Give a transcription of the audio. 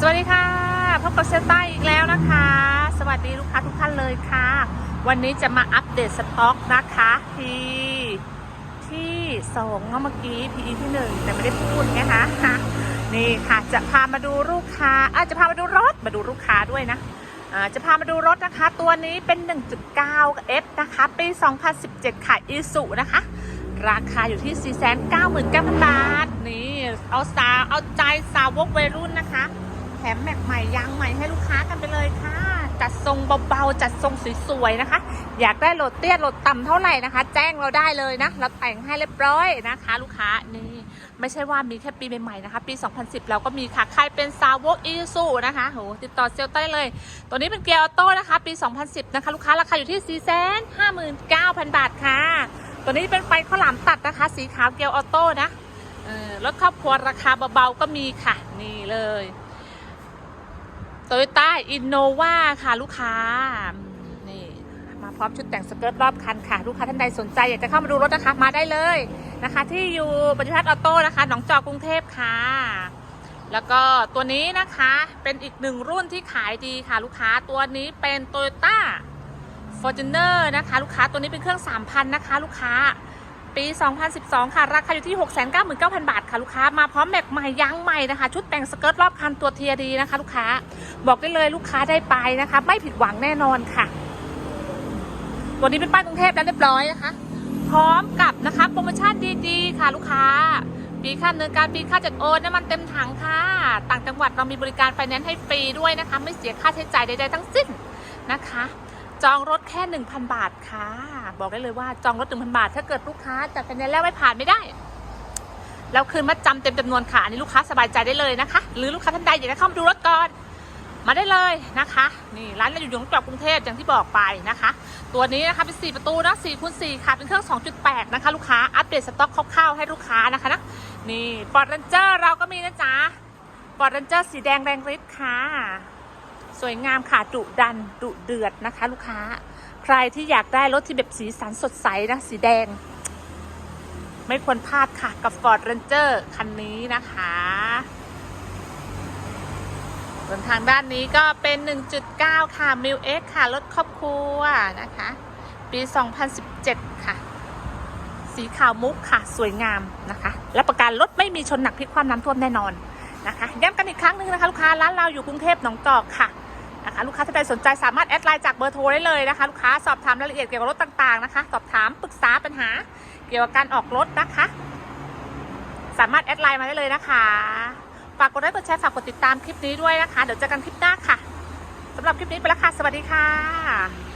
สวัสดีค่ะพบกับเซลต้าอีกแล้วนะคะ สวัสดีลูกค้าทุกท่านเลยค่ะ วันนี้จะมาอัปเดตสต็อกนะคะที่ที่สองเมื่อกี้ PE ที่หนึ่งแต่ไม่ได้พูดนะคะนี่ค่ะจะพามาดูลูกค้าอาจะพามาดูรถมาดูลูกค้าด้วยนะจะพามาดูรถนะคะ ตัวนี้เป็น 1.9 F นะคะ ปี 2017 ค่ะอีสุนะคะ ราคาอยู่ที่ 499,000 บาท นี่ เอาสาวเอาใจสาวกวัยรุ่นนะคะ มแม็กใหม่ยางใหม่ให้ลูกค้ากันไปเลยค่ะ จัดทรงเบาๆจัดทรงสวยๆนะคะ อยากได้โหลดเตี้ยโหลดต่ำเท่าไหร่นะคะ แจ้งเราได้เลยนะเราแต่งให้เรียบร้อยนะคะ ลูกค้านี่ไม่ใช่ว่ามีแค่ปีใหม่ๆนะคะปี 2010 เราก็มีค่ะใครเป็นสาวกอีซูนะคะโหติดต่อเซลต้ได้เลย ตัวนี้เป็นเกียร์ออโต้นะคะ ปี 2010 นะคะ ลูกค้าราคาอยู่ที่ 459,000 บาทค่ะ ตัวนี้เป็นไฟข้าวหลามตัดนะคะ สีขาวเกียร์ออโต้นะรถครอบครัวราคาเบาๆก็มีค่ะ นี่เลย โตโยต้าอินโนวาค่ะลูกค้า นี่ มาพร้อมชุดแต่งสเกิร์ตรอบคันค่ะ ลูกค้าท่านใดสนใจ อยากจะเข้ามาดูรถนะคะ มาได้เลยนะคะ ที่อยู่บริษัทออโต้นะคะ หนองจอกกรุงเทพค่ะ แล้วก็ตัวนี้นะคะเป็นอีกหนึ่งรุ่นที่ขายดีค่ะ ลูกค้าตัวนี้เป็นโตโยต้า Fortuner นะคะ ลูกค้าตัวนี้เป็นเครื่อง 3,000 นะคะ ลูกค้า ปี 2012 ค่ะ ราคาอยู่ที่ 699,000 บาทค่ะลูกค้า มาพร้อมแม็กใหม่ยางใหม่นะคะ ชุดแต่งสเกิร์ตรอบคันตัวเทียดีนะคะ ลูกค้า บอกได้เลยลูกค้าได้ไปนะคะ ไม่ผิดหวังแน่นอนค่ะตัวนี้เป็นป้ายกรุงเทพแล้วเรียบร้อยนะคะ พร้อมกับนะคะโปรโมชั่นดีๆ ค่ะลูกค้า ปีค่าดำเนินการปีค่าจัดโอนน้ำมันเต็มถังค่ะ ต่างจังหวัดเรามีบริการไฟแนนซ์ให้ฟรีด้วยนะคะ ไม่เสียค่าใช้จ่ายใดๆทั้งสิ้นนะคะ จองรถแค่ 1,000 บาทค่ะ บอกได้เลยว่าจองรถ 1,000 บาท ถ้าเกิดลูกค้าจัดไฟแนนแล้วไม่ผ่านไม่ได้ แล้วคืนมัดจำเต็มจำนวนค่ะอันนี้ลูกค้าสบายใจได้เลยนะคะ หรือลูกค้าท่านใดอยากจะเข้ามาดูรถก่อนมาได้เลยนะคะ นี่ร้านเราอยู่ยงกลับกรุงเทพอย่างที่บอกไปนะคะ ตัวนี้นะคะเป็น 4 ประตูนะ4คูณ4ค่ะ เป็นเครื่อง 2.8 นะคะ ลูกค้าอัปเดตสต็อกคร่าวๆให้ลูกค้านะคะนะนี่ฟอร์ดเรนเจอร์เราก็มีนะจ๊ะฟอร์ดเรนเจอร์สีแดงแรงฤทธิ์ค่ะ สวยงามค่ะดุดันดุเดือดนะคะ ลูกค้า ใครที่อยากได้รถที่แบบสีสันสดใสนะสีแดง ไม่ควรพลาดค่ะกับ Ford Ranger คันนี้นะคะส่วนทางด้านนี้ก็เป็น 1.9 ค่ะ m i l X ค่ะ รถครอบครัวนะคะ ปี 2017 ค่ะ สีขาวมุกค่ะ สวยงามนะคะและประกันรถไม่มีชนหนักพลิกความน้ำท่วมแน่นอนนะคะย้ำกันอีกครั้งหนึ่งนะคะ ลูกค้าร้านเราอยู่กรุงเทพหนองจอกค่ะ นะคะลูกค้าท่านใดสนใจสามารถแอดไลน์จากเบอร์โทรได้เลยนะคะลูกค้าสอบถามรายละเอียดเกี่ยวกับรถต่างๆนะคะ สอบถามปรึกษาปัญหาเกี่ยวกับการออกรถนะคะ สามารถแอดไลน์มาได้เลยนะคะ ฝากกดไลค์กดแชร์ฝากกดติดตามคลิปนี้ด้วยนะคะ เดี๋ยวเจอกันคลิปหน้าค่ะสำหรับคลิปนี้ไปแล้วค่ะ สวัสดีค่ะ